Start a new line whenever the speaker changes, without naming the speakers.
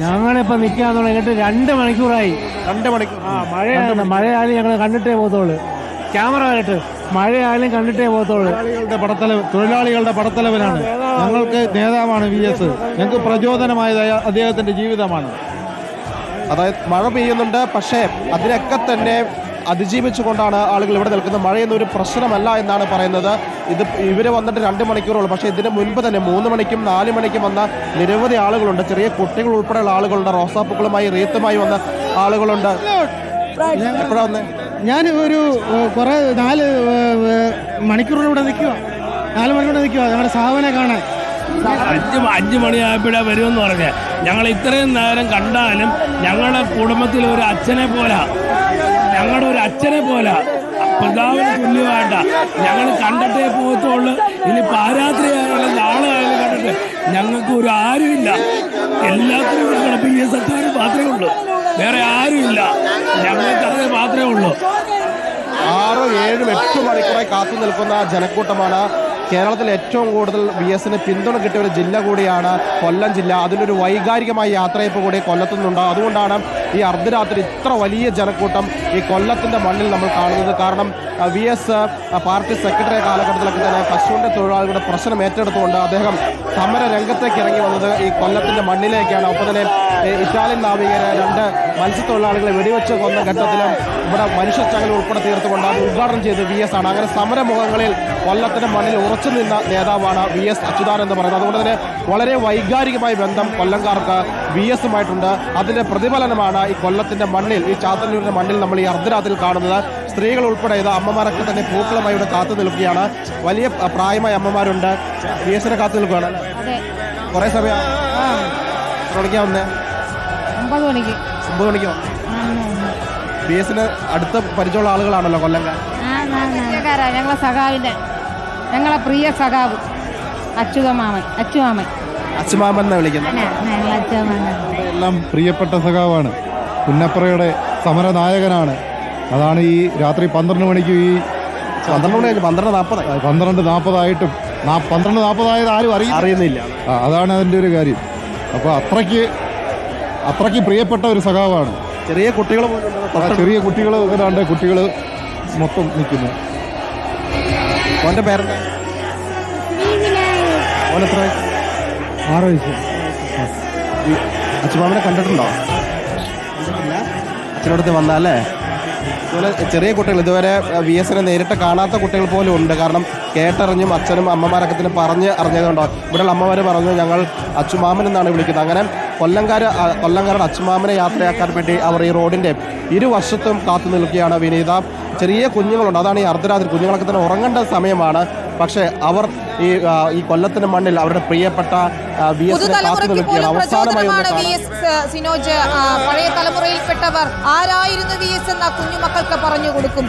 ഞങ്ങളിപ്പോ നിൽക്കാൻ തുടങ്ങിയിട്ട് രണ്ട് മണിക്കൂറായി.
രണ്ട് മണിക്കൂർ.
ആ മഴയാണ് മഴയായാലും ഞങ്ങൾ കണ്ടിട്ടേ പോകത്തുള്ളൂ. ക്യാമറ ആയിട്ട് മഴയായാലും കണ്ടിട്ടേ പോകത്തുള്ളൂ.
തൊഴിലാളികളുടെ പടത്തലവൻ തൊഴിലാളികളുടെ പടത്തലവനാണ്. ഞങ്ങൾക്ക് നേതാവാണ് വി എസ്. ഞങ്ങൾക്ക് പ്രചോദനമായത് അദ്ദേഹത്തിന്റെ ജീവിതമാണ്.
അതായത് മഴ പെയ്യുന്നുണ്ട് പക്ഷേ അതിനൊക്കെ തന്നെ അതിജീവിച്ചുകൊണ്ടാണ് ആളുകൾ ഇവിടെ നിൽക്കുന്നത്. മഴയൊന്നും ഒരു പ്രശ്നമല്ല എന്നാണ് പറയുന്നത്. ഇത് ഇവർ വന്നിട്ട് രണ്ട് മണിക്കൂറുള്ളൂ. പക്ഷേ ഇതിന് മുൻപ് തന്നെ മൂന്ന് മണിക്കും നാല് മണിക്കും വന്ന നിരവധി ആളുകളുണ്ട്. ചെറിയ കുട്ടികൾ ഉൾപ്പെടെയുള്ള ആളുകളുണ്ട്. റോസാപ്പൂക്കളുമായി റീത്തുമായി വന്ന ആളുകളുണ്ട്. എപ്പോഴാ വന്നേ?
ഞാൻ ഒരു കുറെ നാല് മണിക്കൂറിലൂടെ ഇവിടെ നിൽക്കുക നാല് മണിക്കൂർ നിൽക്കുക ഞങ്ങളുടെ സാധനം കാണാൻ.
അഞ്ച് അഞ്ച് മണിയായപ്പോഴേ വരുമെന്ന് പറഞ്ഞ്. ഞങ്ങൾ ഇത്രയും നേരം കണ്ടാലും ഞങ്ങളുടെ കുടുംബത്തിൽ ഒരു അച്ഛനെ പോലെ. ഞങ്ങളുടെ ഒരു അച്ഛനെ പോലെ. പിതാവിന് തുല്യമായിട്ട. ഞങ്ങൾ കണ്ടിട്ടേ പോകത്തുള്ളൂ. ഇനി പാരാത്രി ആയാലും നാളെ ആയാലും കണ്ടിട്ട് ഞങ്ങൾക്ക് ഒരു ആരുമില്ല. എല്ലാത്തിനും ഞങ്ങളുടെ പി എസ് സർക്കാർ മാത്രമേ ഉള്ളൂ. വേറെ ആരുമില്ല. ഞങ്ങൾക്ക് അത് മാത്രമേ ഉള്ളൂ.
ആറ് ഏഴും എട്ട് മണിക്കൂറായി കാത്തു നിൽക്കുന്ന ജനക്കൂട്ടമാണ് കേരളത്തിൽ ഏറ്റവും കൂടുതൽ വി എസിന് പിന്തുണ കിട്ടിയ ഒരു ജില്ല കൂടിയാണ് കൊല്ലം ജില്ല. അതിലൊരു വൈകാരികമായ യാത്രയപ്പ് കൂടി കൊല്ലത്തുനിന്നുണ്ട്. അതുകൊണ്ടാണ് ഈ അർദ്ധരാത്രി ഇത്ര വലിയ ജനക്കൂട്ടം ഈ കൊല്ലത്തിന്റെ മണ്ണിൽ നമ്മൾ കാണുന്നത്. കാരണം വി എസ് പാർട്ടി സെക്രട്ടറി കാലഘട്ടത്തിലൊക്കെ തന്നെ കശുവിന്റെ തൊഴിലാളികളുടെ പ്രശ്നം ഏറ്റെടുത്തുകൊണ്ട് അദ്ദേഹം സമര രംഗത്തേക്ക് ഇറങ്ങി വന്നത് ഈ കൊല്ലത്തിന്റെ മണ്ണിലേക്കാണ്. ഒപ്പം തന്നെ ഇറ്റാലിയൻ നാവികരെ രണ്ട് മത്സ്യത്തൊഴിലാളികളെ വെടിവെച്ച് കൊന്ന ഘട്ടത്തിലും ഇവിടെ മനുഷ്യച്ചങ്ങൽ ഉൾപ്പെടെ തീർത്തുകൊണ്ട് അത് ഉദ്ഘാടനം ചെയ്ത് വി എസ് ആണ്. അങ്ങനെ സമരമുഖങ്ങളിൽ കൊല്ലത്തിന്റെ മണ്ണിൽ ഉറച്ചു നിന്ന നേതാവാണ് വി എസ് അച്യുതാനന്ദ് പറയുന്നത്. അതുകൊണ്ട് തന്നെ വളരെ വൈകാരികമായ ബന്ധം കൊല്ലംകാർക്ക് വി എസുമായിട്ടുണ്ട് അതിന്റെ പ്രതിഫലനമാണ് ഈ കൊല്ലത്തിന്റെ മണ്ണിൽ ഈ ചാത്തന്നൂരിന്റെ മണ്ണിൽ നമ്മൾ ഈ അർദ്ധരാത്രിയിൽ കാണുന്നത്. സ്ത്രീകൾ ഉൾപ്പെടെ ഇത് അമ്മമാരൊക്കെ തന്നെ പൂക്കളുമായി ഇവിടെ കാത്തു നിൽക്കുകയാണ്. വലിയ പ്രായമായ അമ്മമാരുണ്ട്. വി എസിനെ കാത്തു നിൽക്കുകയാണ്. കുറെ സമയം. തുടങ്ങിയാ വന്നേ?
ഒമ്പത് മണിക്ക്.
ഒമ്പത് മണിക്കോ? ബി എസിന് അടുത്ത പരിചയമുള്ള ആളുകളാണല്ലോ
പ്രിയക്കാരാ ഞങ്ങളെ സഖാവിന്റെ ഞങ്ങളെ പ്രിയ സഖാവ് അച്യുതമാമൻ അച്ചുമാമൻ
അച്ഛമാമൻ എന്നാ വിളിക്കുന്നത്?
എല്ലാം പ്രിയപ്പെട്ട സഖാവാണ്. പുന്നപ്രയുടെ സമരനായകനാണ്. അതാണ് ഈ രാത്രി പന്ത്രണ്ട് മണിക്ക് ഈ
പന്ത്രണ്ട് മണി പന്ത്രണ്ട് നാൽപ്പത്
പന്ത്രണ്ട് നാൽപ്പതായിട്ടും പന്ത്രണ്ട് നാൽപ്പതായത് ആരും അറിയ
അറിയുന്നില്ല.
അതാണ് അതിന്റെ ഒരു കാര്യം. അപ്പോൾ അത്രയ്ക്ക് അത്രയ്ക്ക് പ്രിയപ്പെട്ട ഒരു സഖാവാണ്.
ചെറിയ കുട്ടികൾ
ചെറിയ കുട്ടികൾ ഇതാണ്ട് കുട്ടികൾ മൊത്തം നിൽക്കുന്നു.
ഓന്റെ പേരെന്താ? വയസ്സ്?
ആറ് വയസ്സ്.
അച്ഛമാമനെ കണ്ടിട്ടുണ്ടോ? അച്ഛനടുത്ത് വന്നാലേ? ഇതുപോലെ ചെറിയ കുട്ടികൾ ഇതുവരെ വി എസിനെ നേരിട്ട് കാണാത്ത കുട്ടികൾ പോലും ഉണ്ട്. കാരണം കേട്ടറിഞ്ഞും അച്ഛനും അമ്മമാരൊക്കെ തന്നെ പറഞ്ഞ് അറിഞ്ഞതുകൊണ്ടോ? ഇവിടെയുള്ള അമ്മമാർ പറഞ്ഞു ഞങ്ങൾ അച്ചുമാമൻ എന്നാണ് വിളിക്കുന്നത്. അങ്ങനെ കൊല്ലംകാർ കൊല്ലംകാരുടെ അച്ചുമാമനെ യാത്രയാക്കാൻ വേണ്ടി അവർ ഈ റോഡിന്റെ ഇരുവശത്തും കാത്തു നിൽക്കുകയാണ് വിനീത. ചെറിയ കുഞ്ഞുങ്ങളുണ്ട്. അതാണ് ഈ അർദ്ധരാത്രി. കുഞ്ഞുങ്ങളൊക്കെ തന്നെ ഉറങ്ങേണ്ട സമയമാണ്. പക്ഷേ അവർ ഈ ഈ കൊല്ലത്തിന്റെ മണ്ണിൽ അവരുടെ പ്രിയപ്പെട്ട വി എസ് കാത്തു നിൽക്കുകയാണ്. അവസാനമായി
സിനോജ് പഴയ തലമുറയിൽപ്പെട്ടവർ. ആരായിരുന്നു വി എസ് എന്ന കുഞ്ഞുമക്കൾക്ക് പറഞ്ഞു കൊടുക്കും?